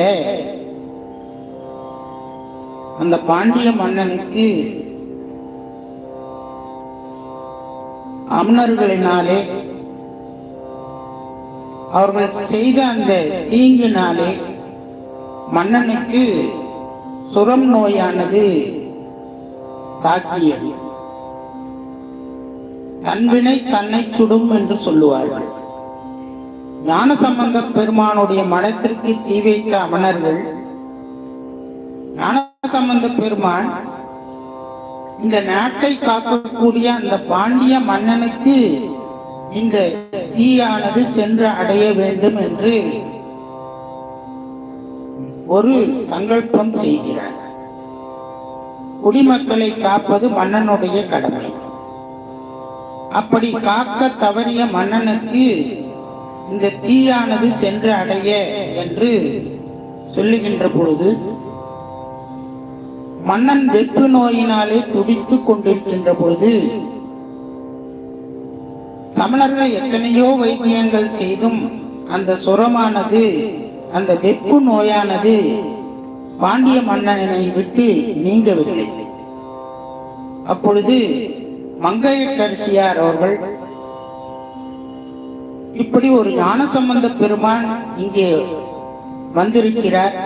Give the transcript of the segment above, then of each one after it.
அரசவையில அந்த பாண்டிய மன்னனுக்கு அமணர்களினாலே அவர்கள் செய்த அந்த தீங்கினாலே மன்னனுக்கு சுரம் நோயானது தாக்கியது. தன்வினை தன்னை சுடும் என்று சொல்லுவார்கள். ஞானசம்பந்த பெருமானுடைய மனத்திற்கு தீ வைத்த அமணர்கள் ஞானசம்பந்த பெருமான் இந்த நாட்டை காக்கக்கூடிய அந்த பாண்டிய மன்னனுக்கு இந்த தீயானது சென்று அடைய வேண்டும் என்று ஒரு சங்கல்பம் செய்கிறார். குடிமக்களை காப்பது மன்னனுடைய கடமை. அப்படி காக்க தவறிய மன்னனுக்கு இந்த தீயானது சென்று அடைய என்று சொல்லுகின்ற பொழுது மன்னன் வெப்பு நோயினாலே துடித்துக் கொண்டிருக்கின்ற பொழுது சமணர்கள் எத்தனையோ வைத்தியங்கள் செய்தும் அந்த சுரமானது அந்த வெப்பு நோயானது பாண்டிய மன்னனை விட்டு நீங்கவில்லை. அப்பொழுது மங்கையரசியார் அவர்கள் இப்படி ஒரு ஞான சம்பந்த பெருமான் இங்கே வந்திருக்கிறார்.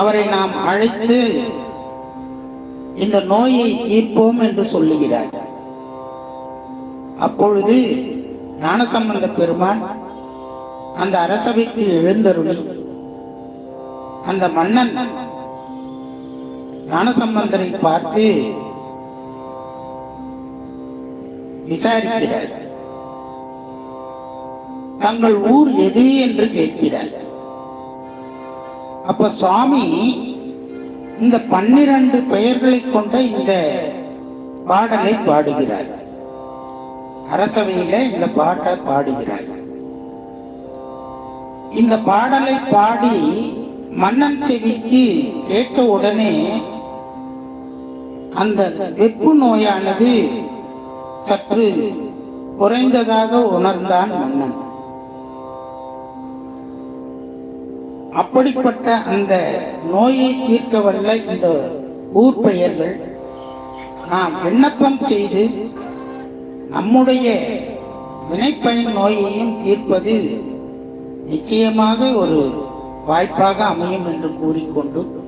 அவரை நாம் அழைத்து இந்த நோயை தீர்ப்போம் என்று சொல்லுகிறார். அப்பொழுது ஞானசம்பந்த பெருமான் அந்த அரசவைக்கு எழுந்தருளி அந்த மன்னன் ஞானசம்பந்தரை பார்த்து விசாரிக்கிறார். தங்கள் ஊர் எது என்று கேட்கிறார். அப்ப சுவாமி இந்த பன்னிரண்டு பெயர்களை கொண்ட இந்த பாடலை பாடுகிறார். அரசவையில இந்த பாட்டை பாடுகிறார். இந்த பாடலை பாடி மன்னன் செவிக்கு கேட்ட உடனே அந்த வெப்பு நோயானது சற்று குறைந்ததாக உணர்ந்தான் மன்னன். அப்படிப்பட்ட அந்த நோயை தீர்க்க வல்ல இந்த ஊர் பெயர்கள். நாம் விண்ணப்பம் செய்து நம்முடைய வினைப்பயன் நோயையும் தீர்ப்பது நிச்சயமாக ஒரு வாய்ப்பாக அமையும் என்று கூறிக்கொண்டு